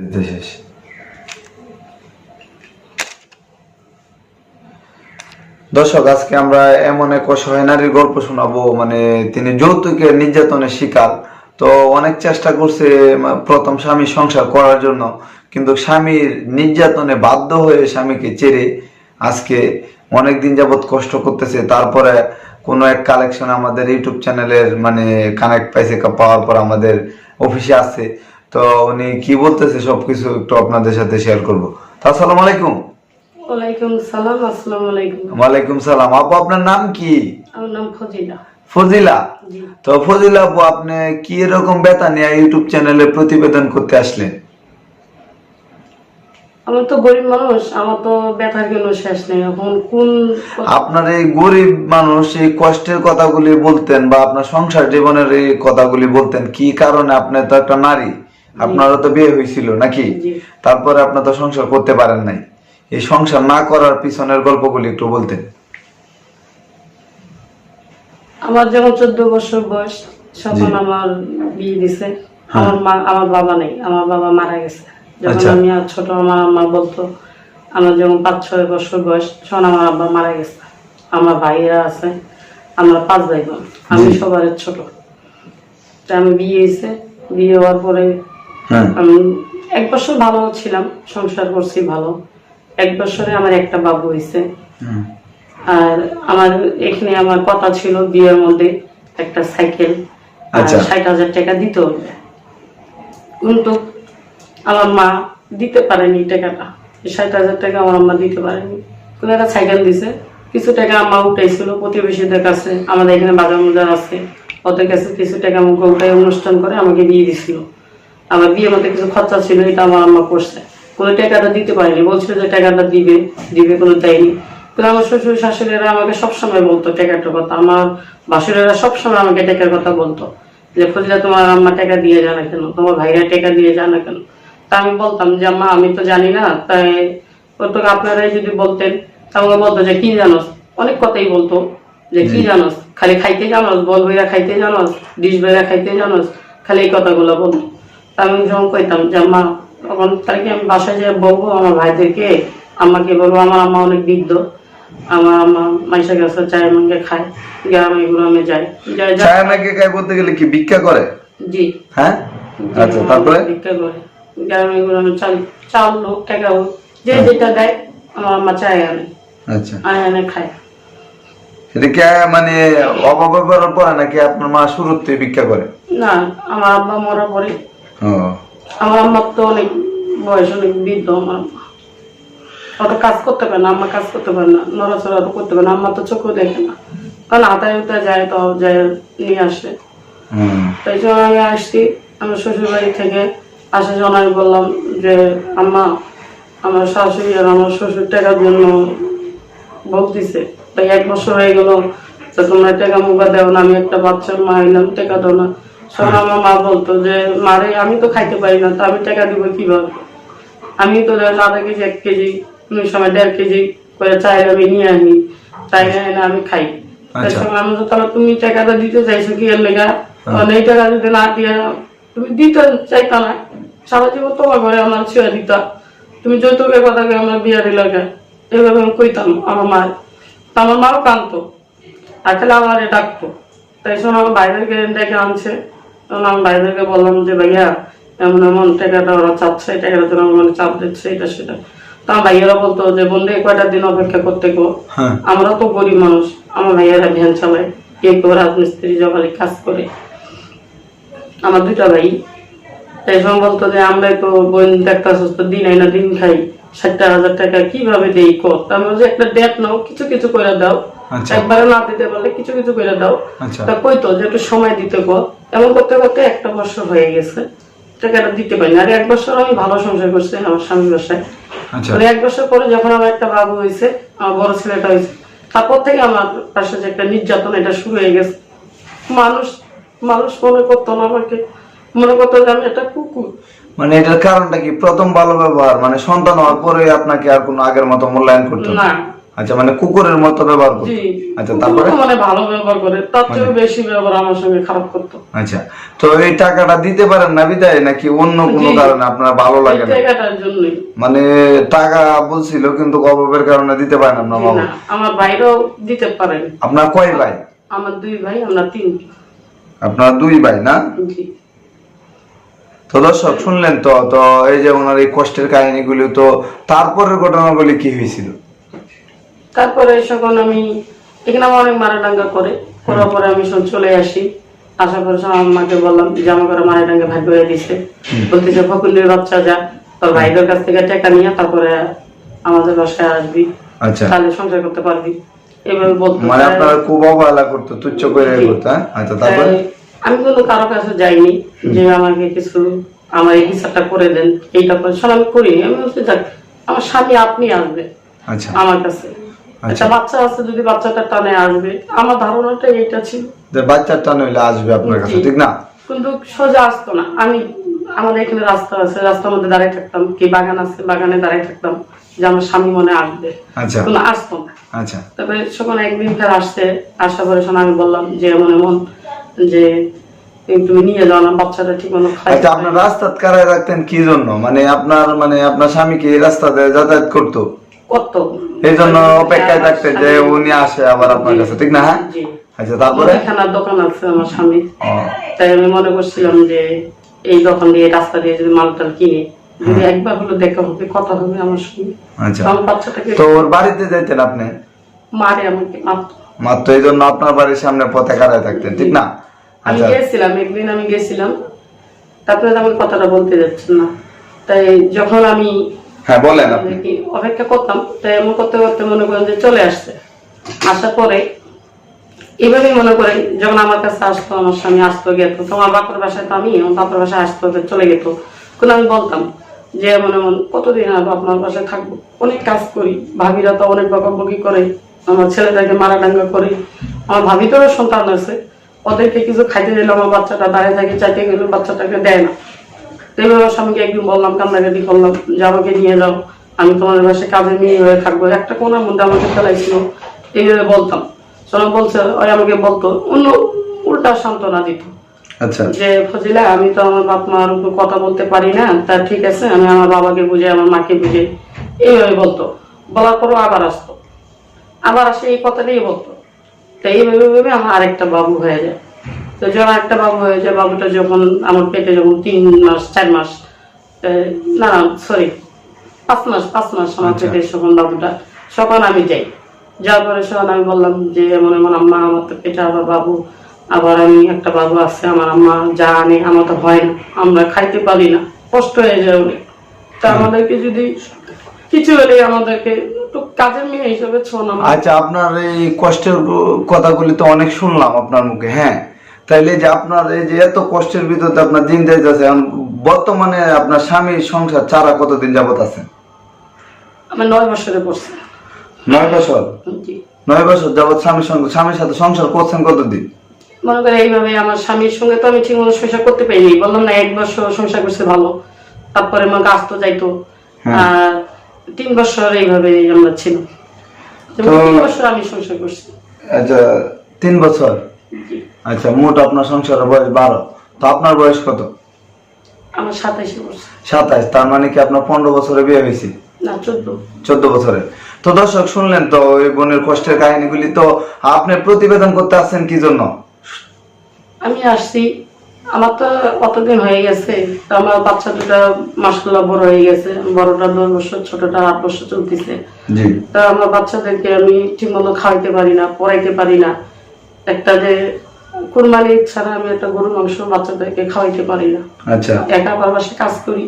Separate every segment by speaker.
Speaker 1: দিতে শেষ দর্শক, আজকে আমরা এমন এক অসহায় নারীর গল্প শোনাবো মানে তিনি যৌতুকের নির্যাতনের শিকার। তো অনেক চেষ্টা করছে প্রথম স্বামী সংসার করার জন্য, কিন্তু স্বামীর নির্যাতনে বাধ্য হয়ে স্বামীকে চেরে আজকে অনেক দিন যাবত কষ্ট করতেছে। তারপরে কোনো এক কালেকশন আমাদের ইউটিউব চ্যানেলের মানে কানেক্ট পাইছে পাওয়ার পর আমাদের অফিসে আছে তো উনি কি বলতেছে সবকিছু একটু আপনাদের সাথে শেয়ার করব। তো আসসালামু আলাইকুম।
Speaker 2: ওয়ালাইকুম সালাম আসসালামু আলাইকুম।
Speaker 1: ওয়ালাইকুম সালাম। আপু আপনার নাম কি?
Speaker 2: আমার নাম ফজিলা।
Speaker 1: ফজিলা?
Speaker 2: জি।
Speaker 1: তো ফজিলা আপু আপনি কি এরকম বেতা নিয়ে ইউটিউব চ্যানেলে প্রতিবেদন করতে আসলেন?
Speaker 2: আমার তো গরিব মানুষ আমার তো ব্যথার কোনো শেষ নেই। এখন কোন
Speaker 1: আপনার এই গরিব মানুষ এই কষ্টের কথাগুলি বলতেন বা আপনার সংসার জীবনের এই কথাগুলি বলতেন কি কারণে আপনি তো একটা নারী? আপনারও তো বিয়ে হয়েছিল নাকি? তারপরে আপনি তো সংসার করতে পারেন নাই। এই সংসার না করার পিছনের গল্পগুলি একটু বলতেন।
Speaker 2: আমার যখন চোদ্দ বছর বয়স তখন আমার বিয়ে দিছে।
Speaker 1: হ্যাঁ।
Speaker 2: আমার মা আমার বাবা নেই আমার বাবা মারা গেছে। যখন
Speaker 1: আচ্ছা।
Speaker 2: আমি আর ছোট আমার আম্মা বলতো আমার যখন পাঁচ ছয় বছর বয়স তখন আমার আব্বা মারা গেছে। আমার ভাইয়েরা আছে আমরা পাঁচ ভাই বোন। আমি সবার ছোট। আমি বিয়ে হয়েছে। বিয়ে হওয়ার পরে আমি এক বছর ভালো ছিলাম সংসার করছি ভালো। এক বছরে আমার একটা বাবু হয়েছে আর আমার এখানে আমার কথা ছিল বিয়ের মধ্যে একটা সাইকেল
Speaker 1: আচ্ছা।
Speaker 2: ষাট হাজার টাকা দিতে হবে কিন্তু আমার মা দিতে পারেনি টাকাটা। ষাট হাজার টাকা আমার আম্মা দিতে পারেনি। কোনো একটা সাইকেল দিছে। কিছু টাকা আম্মা উঠাইছিল প্রতিবেশীদের কাছে। আমাদের এখানে বাজার মজার আছে। ওদের কাছে কিছু টাকা আমাকে উঠাই অনুষ্ঠান করে আমাকে দিয়ে দিছিল। আমার বিয়ে মধ্যে কিছু খরচা ছিল এটা আমার আম্মা করছে। কোনো টাকাটা দিতে পারেনি বলছিল যে টাকাটা দিবে দিবে কোনো দেয়নি। কিন্তু আমার শ্বশুর শাশুড়িরা আমাকে সবসময় বলতো টাকাটার কথা আমার বাসুরেরা সবসময় আমাকে টাকার কথা বলতো যে ফজিলা তোমার আম্মা টাকা দিয়ে যায় না কেন তোমার ভাইরা টাকা দিয়ে যায় না কেন? তা আমি বলতাম যে আম্মা আমি তো জানি না তাই ওটুকু আপনারাই যদি বলতেন তা আমাকে বলতো যে কি জানোস? অনেক কথাই বলতো যে কি জানোস? খালি খাইতে জানোস বল বইরা খাইতে জানোস ডিশ বইরা খাইতে জানোস খালি এই কথাগুলো বলতো। আমি যখন কইতাম যে আম্মা তখন তাকে আমি বাসায় যেয়ে বলব আমার ভাইদেরকে আমাকে বলব আমার আম্মা অনেক বৃদ্ধ আমার আম্মা মাইসা গেছে চায়ের মঙ্গে খায় গ্রামে গ্রামে যায়।
Speaker 1: ছায়া নাকি গায়ে বলতে গেলে কি ভিক্ষা করে?
Speaker 2: জি।
Speaker 1: হ্যাঁ? আচ্ছা তারপরে?
Speaker 2: ভিক্ষা করে। গ্রামে গ্রামে চাল চাল হোক টাকা হোক যে যেটা দেয় আমার আম্মা চায় আনে।
Speaker 1: আচ্ছা।
Speaker 2: আনে আনে খায়।
Speaker 1: এটা কি মানে অভাবে করার পরে নাকি আপনার মা শুরুতে ভিক্ষা করে?
Speaker 2: না আমার আব্বা মরার পরে। আমার আম্মার তো অনেক বয়স অনেক বৃদ্ধ আমার অত কাজ করতে পারে না আম্মা কাজ করতে পারে না নড়াচড়া তো করতে পারে না আম্মা তো চোখও দেখে না। কারণ হাতায় উঠে যায় তো যায় নিয়ে আসে। তাই জন্য আমি আসছি আমার শ্বশুর বাড়ি থেকে আসার জন্য বললাম যে আম্মা আমার শাশুড়ি আর আমার শ্বশুর টাকার জন্য বলতেছে তাই এক বছর হয়ে গেল তোমরা টাকা মুখা দেও না আমি একটা বাচ্চার মা এলাম টাকা দাও না। আমার মা বলতো যে মারে আমি তো খাইতে পারি না তো আমি টাকা দিব কীভাবে? আমি তো আধা কেজি এক কেজি কোনো সময় দেড় কেজি করে চাই আমি নিয়ে আনি তাই না আমি খাই। তাই
Speaker 1: আচ্ছা।
Speaker 2: আমি তো তাহলে তুমি টাকাটা দিতে চাইছো কি এর লেগা? এই টাকা যদি না দিয়ে তুমি দিতে চাইতা না। সারা জীবন তোমার ঘরে আমার ছেড়ে দিতা। তুমি যৌতুকের কথা আমার বিয়া দিল এভাবে আমি কইতাম আমার মা তা আমার মাও কানতো। আর খালি আমার ডাকতো। তাই সময় আমার ভাইদেরকে ডেকে আনছে। তখন আমি ভাইদেরকে বললাম যে ভাইয়া এমন এমন টাকাটা ওরা এই টাকাটা জন্য আমার চাপ দিচ্ছে এটা সেটা। তা আমার ভাইয়েরা বলতো যে বন্ধু কয়টা দিন অপেক্ষা করতে গো।
Speaker 1: হ্যাঁ।
Speaker 2: আমরা তো গরিব মানুষ আমার ভাইয়েরা ভ্যান চালায় কে কেউ রাজমিস্ত্রি জগালি কাজ করে। আমার দুইটা ভাই তাই সময় বলতো যে আমরাই তো বোন দেখতে সুস্থ দিন আই না দিন খাই। ষাটটা হাজার টাকা কীভাবে দেই কর মধ্যে একটা ডেট নাও কিছু কিছু করে দাও।
Speaker 1: আচ্ছা।
Speaker 2: একবারে না দিতে পারলে কিছু কিছু করে দাও।
Speaker 1: আচ্ছা।
Speaker 2: তা কইতো যে একটু সময় দিতে গো এমন করতে করতে একটা বছর হয়ে গেছে। টাকাটা দিতে পারি আর এক বছর আমি ভালো সংসার করছি আমার স্বামী বাসায়।
Speaker 1: আচ্ছা।
Speaker 2: মানে এক বছর পরে যখন আমার একটা বাবু হয়েছে আমার বড় ছেলেটা হয়েছে তারপর থেকে আমার তার সাথে একটা নির্যাতন এটা শুরু হয়ে গেছে। মানুষ মানুষ মনে করতো না আমাকে। মনে করতো যে আমি একটা কুকুর।
Speaker 1: মানে এটার কারণটা কি? প্রথম ভালো ব্যবহার মানে সন্তান হওয়ার পরে আপনাকে আর কোনো আগের মতো মূল্যায়ন করতো না। আচ্ছা মানে কুকুরের মতো ব্যবহার করতো আচ্ছা তারপরে?
Speaker 2: মানে ভালো ব্যবহার করে তার চেয়েও বেশি ব্যবহার আমার সঙ্গে খারাপ করতো।
Speaker 1: আচ্ছা তো এই টাকাটা দিতে পারেন না বিদায় নাকি অন্য কোনো কারণে আপনার ভালো লাগে না?
Speaker 2: জায়গাটার জন্যই।
Speaker 1: মানে টাকা বলছিল কিন্তু অভাবের কারণে দিতে পারেন আপনার বাবা?
Speaker 2: না আমার ভাইরাও দিতে পারেন।
Speaker 1: আপনার কয় ভাই?
Speaker 2: আমার দুই ভাই আমরা তিন।
Speaker 1: আপনার দুই ভাই না?
Speaker 2: জি।
Speaker 1: তো দর্শক শুনলেন তো তো এই যে ওনার এই কষ্টের কাহিনীগুলি তো তারপরের ঘটনাগুলি কি হয়েছিল?
Speaker 2: তারপরে যখন আমি এখানে আমার অনেক মারাডাঙ্গা করে করার পরে আমি সব চলে আসি। আসার পরে সব আমার মাকে বললাম যে আমার ঘরে মারাডাঙ্গা ভাগ করে দিছে। বলতেছে ফকুলের বাচ্চা যা তোর ভাইদের কাছ থেকে টাকা নিয়ে তারপরে আমাদের বাসায় আসবি।
Speaker 1: আচ্ছা।
Speaker 2: তাহলে সংসার করতে পারবি। এভাবে বলতো
Speaker 1: মানে আপনারা খুব অবহেলা করতো তুচ্ছ করে। করতো হ্যাঁ? আচ্ছা তারপরে?
Speaker 2: আমি কোনো কারও কাছে যাইনি যে আমাকে কিছু আমার এই বিচারটা করে দেন এইটা করে শোন আমি করিনি। আমি বলছি যাক আমার স্বামী আপনি আসবে
Speaker 1: আচ্ছা।
Speaker 2: আমার কাছে। একটা বাচ্চা আছে যদি বাচ্চাটা টানে আসবে আমার ধারণাটা এইটা ছিল।
Speaker 1: যে বাচ্চাটা নইলে আসবে আপনার কাছে ঠিক না?
Speaker 2: কিন্তু সোজা আসতো না। আমি আমাদের এখানে রাস্তা আছে রাস্তার মধ্যে দাঁড়িয়ে থাকতাম। কি বাগান আছে বাগানে দাঁড়িয়ে থাকতাম যে আমার স্বামী মনে আসবে।
Speaker 1: আচ্ছা।
Speaker 2: কিন্তু আসতো না।
Speaker 1: আচ্ছা।
Speaker 2: তারপরে যখন একদিন ফের আসছে আসার পরে শোনা আমি বললাম যে এমন এমন যে তুমি নিয়ে বাচ্চাটা ঠিক মতো খাই
Speaker 1: আচ্ছা আপনার কারায় রাখতেন কি জন্য? মানে আপনার মানে আপনার স্বামী কি রাস্তাতে যাতায়াত করতো? এই জন্য অপেক্ষায় থাকতেন যে উনি আসে আবার আপনার কাছে ঠিক না হ্যাঁ? আচ্ছা তারপরে?
Speaker 2: মুদিখানার দোকান আছে আমার স্বামী তাই আমি মনে করছিলাম যে এই দোকান দিয়ে রাস্তা দিয়ে যদি মালটাল কিনে যদি একবার হলো দেখা হবে কথা হবে আমার সঙ্গে।
Speaker 1: আচ্ছা।
Speaker 2: তো
Speaker 1: ওর বাড়িতে যাইতেন আপনি?
Speaker 2: মারে আমাকে মারতো।
Speaker 1: মাত্র এই জন্য আপনার বাড়ির সামনে পথে কারায় থাকতেন ঠিক না?
Speaker 2: আমি
Speaker 1: আচ্ছা।
Speaker 2: গেছিলাম একদিন আমি গেছিলাম। তারপরে আমি কথাটা বলতে যাচ্ছি না। তাই যখন আমি
Speaker 1: হ্যাঁ বলেন আপনি।
Speaker 2: অপেক্ষা করতাম তাই এমন করতে করতে মনে করেন যে চলে আসছে। আসার পরে এভাবেই মনে করে যখন আমার কাছে আসতো আমার স্বামী আসতো গেতো তোমার বাপের বাসায় তো আমি আমার বাপের বাসায় আসতো চলে যেত কিন্তু আমি বলতাম যে এমন এমন কতদিন আর আপনার বাসায় থাকব? অনেক কাজ করি ভাবিরা তো অনেক বকাবকি করে। আমার ছেলেটাকে মারাডাঙ্গা করি। আমার ভাবিতেরও সন্তান আছে ওদেরকে কিছু খাইতে দিলে আমার বাচ্চাটা দাঁড়িয়ে থাকে চাইতে গেলে বাচ্চাটাকে দেয় না। তো এইভাবে আমার স্বামীকে একদিন বললাম কান্নাকাটি করলাম যে আমাকে নিয়ে যাও আমি তোমাদের বাসায় কাজে মেয়ে হয়ে থাকব। একটা কোনার মধ্যে আমাকে ফেলাইছিল। এইভাবে বলতাম। সোনা বলছে ওই আমাকে বলতো। অন্য উল্টা সান্ত্বনা দিত।
Speaker 1: আচ্ছা।
Speaker 2: যে ফজিলা আমি তো আমার বাপ মার উপর কথা বলতে পারি না তা ঠিক আছে আমি আমার বাবাকে বুঝে আমার মাকে বুঝে এইভাবে বলতো। বলার পরও আবার আসতো। আবার আসে এই কথাটাই বলতো। তো এইভাবে ভেবে আমার আরেকটা বাবু হয়ে যায়। তো যখন একটা বাবু হয়ে যায় বাবুটা যখন আমার পেটে যখন তিন মাস চার মাস না না সরি পাঁচ মাস পাঁচ মাস আমার
Speaker 1: আচ্ছা।
Speaker 2: পেটে যখন বাবুটা তখন আমি যাই। যাওয়ার পরে সখন আমি বললাম যে এমন এমন আম্মা আমার তো পেটে আবার বাবু আবার আমি একটা বাবু আছে আমার আম্মা যা আনে আমার তো হয় না আমরা খাইতে পারি না কষ্ট হয়ে যায় অনেক। তা আমাদেরকে যদি কিছু হলে আমাদেরকে কাজের মেয়ে হিসেবে ছোন
Speaker 1: আচ্ছা আপনার এই কষ্টের কথাগুলি তো অনেক শুনলাম আপনার মুখে হ্যাঁ? তাইলে যে আপনার এই যে এত কষ্টের ভিতরে আপনার দিন এখন বর্তমানে আপনার স্বামীর সংসার চারা কতদিন যাবত আছে?
Speaker 2: আমার নয় বছরে পড়ছে।
Speaker 1: নয় বছর? নয় বছর যাবত স্বামীর সঙ্গে স্বামীর সাথে সংসার করছেন কতদিন?
Speaker 2: মনে করে এইভাবে আমার স্বামীর সঙ্গে তো আমি ঠিক মতো সংসার করতে পারিনি। বললাম না এক বছর সংসার করছে ভালো। তারপরে আসতো যাইতো।
Speaker 1: হ্যাঁ।
Speaker 2: আর তিন বছর এইভাবে আমরা ছিলাম। তিন বছর আমি সংসার করছি।
Speaker 1: আচ্ছা তিন বছর? আচ্ছা মোট আপনার সংসারের বয়স বারো। তো আপনার বয়স কত?
Speaker 2: আমার সাতাইশে বছর।
Speaker 1: সাতাইশ তার মানে কি আপনার পনেরো বছরে বিয়ে হয়েছে?
Speaker 2: চোদ্দ।
Speaker 1: বছরে। তো দর্শক শুনলেন তো ওই বোনের কষ্টের কাহিনীগুলি। তো আপনি প্রতিবেদন করতে আসছেন কি জন্য?
Speaker 2: আমি আসছি আমার তো কতদিন হয়ে গেছে আমার বাচ্চা দুটা মাসাল্লাহ বড় হয়ে গেছে বড়টা দশ বছর ছোটটা আট বছর চলতেছে। তা আমার বাচ্চাদেরকে আমি ঠিকমতো খাওয়াইতে পারি না পড়াইতে পারি না। একটা যে কুরবানি ছাড়া আমি একটা গরুর মাংস বাচ্চাদেরকে খাওয়াইতে পারি না।
Speaker 1: আচ্ছা।
Speaker 2: একা বাসে কাজ করি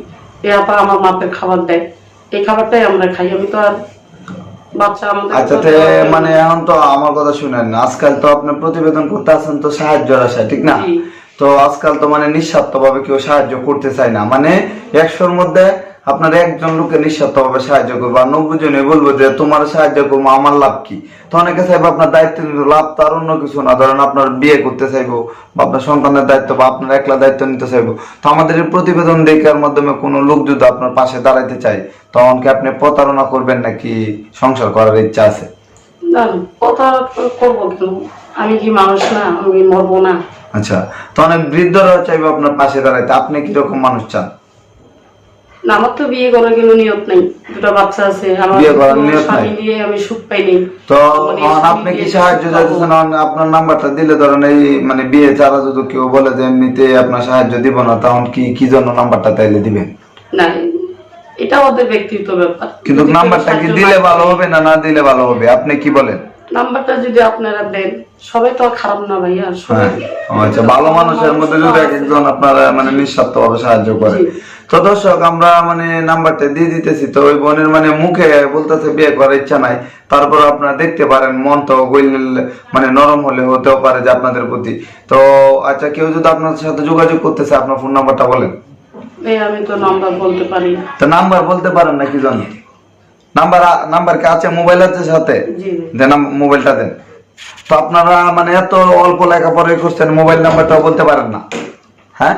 Speaker 2: এ আপা আমার মাপের খাবার দেয়। এই খাবারটাই আমরা খাই আমি তো আর
Speaker 1: আচ্ছা মানে এখন তো আমার কথা শুনেন আজকাল তো আপনি প্রতিবেদন করতে আসেন তো সাহায্য আশায় ঠিক না। তো আজকাল তো মানে নিঃস্বার্থ ভাবে কেউ সাহায্য করতে চায় না। মানে একশোর মধ্যে আপনার একজন লোকে নিঃস্বার্থ ভাবে সাহায্য করব আর নব্বই জনে বলব যে, তোমার সাহায্য করব, আমার লাভ কি? তো অনেকে চাইব আপনার দায়িত্ব নিতে, লাভ তার অন্য কিছু না। ধরেন আপনার বিয়ে করতে চাইব বা আপনার সন্তানের দায়িত্ব বা আপনার একলা দায়িত্ব নিতে চাইব। তো আমাদের প্রতিবেদন দেখার মাধ্যমে কোনো লোক যদি আপনার পাশে দাঁড়াইতে চায়, তখন কি আপনি প্রতারণা করবেন নাকি সংসার করার ইচ্ছা আছে?
Speaker 2: না কথা করব আমি কি মানুষ না? আমি মরবো না?
Speaker 1: আচ্ছা তো অনেক বৃদ্ধরা চাইবে আপনার পাশে দাঁড়াইতে আপনি কীরকম মানুষ চান?
Speaker 2: না আমার তো বিয়ে করার কোনো নিয়ত নেই। দুটো বাচ্চা আছে আমার
Speaker 1: বিয়ে করার নিয়ত নাই?
Speaker 2: দিয়ে আমি সুখ পাইনি
Speaker 1: তো এখন
Speaker 2: স্বামী
Speaker 1: আপনি কি সাহায্য
Speaker 2: সুখ
Speaker 1: আপনার নাম্বারটা দিলে ধরেন এই মানে বিয়ে ছাড়া যদি কেউ বলে যে এমনিতে আপনার সাহায্য দিব না তখন কি কি জন্য নাম্বারটা তাইলে দিবেন?
Speaker 2: না এটা ওদের ব্যক্তিগত ব্যাপার।
Speaker 1: কিন্তু নাম্বারটা কি দিলে ভালো হবে না না দিলে ভালো হবে? আপনি কি বলেন?
Speaker 2: নাম্বারটা যদি আপনারা দেন সবাই তো খারাপ না ভাইয়া
Speaker 1: আচ্ছা ভালো মানুষের মধ্যে যদি এক একজন আপনারা মানে নিঃস্বার্থ ভাবে সাহায্য করে। তো দর্শক আমরা মানে নাম্বারটা দিয়ে দিতেছি তো ওই বোনের মানে মুখে বলতেছে বিয়ে করার ইচ্ছা নাই। তারপর আপনারা দেখতে পারেন মন তো মানে নরম হলে হতেও পারে যে আপনাদের প্রতি। তো আচ্ছা কেউ যদি আপনার সাথে যোগাযোগ করতেছে আপনার ফোন নাম্বারটা বলেন।
Speaker 2: আমি তো নাম্বার বলতে পারি
Speaker 1: তো নাম্বার বলতে পারেন না কি নাম্বার নাম্বার কি আছে? মোবাইল আছে সাথে? দেন মোবাইলটা দেন। তো আপনারা মানে এত অল্প লেখাপড়া করছেন মোবাইল নাম্বারটাও বলতে পারেন না। হ্যাঁ?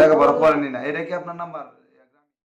Speaker 1: লেখাপড়া করেনি। না। এটা কি আপনার নাম্বার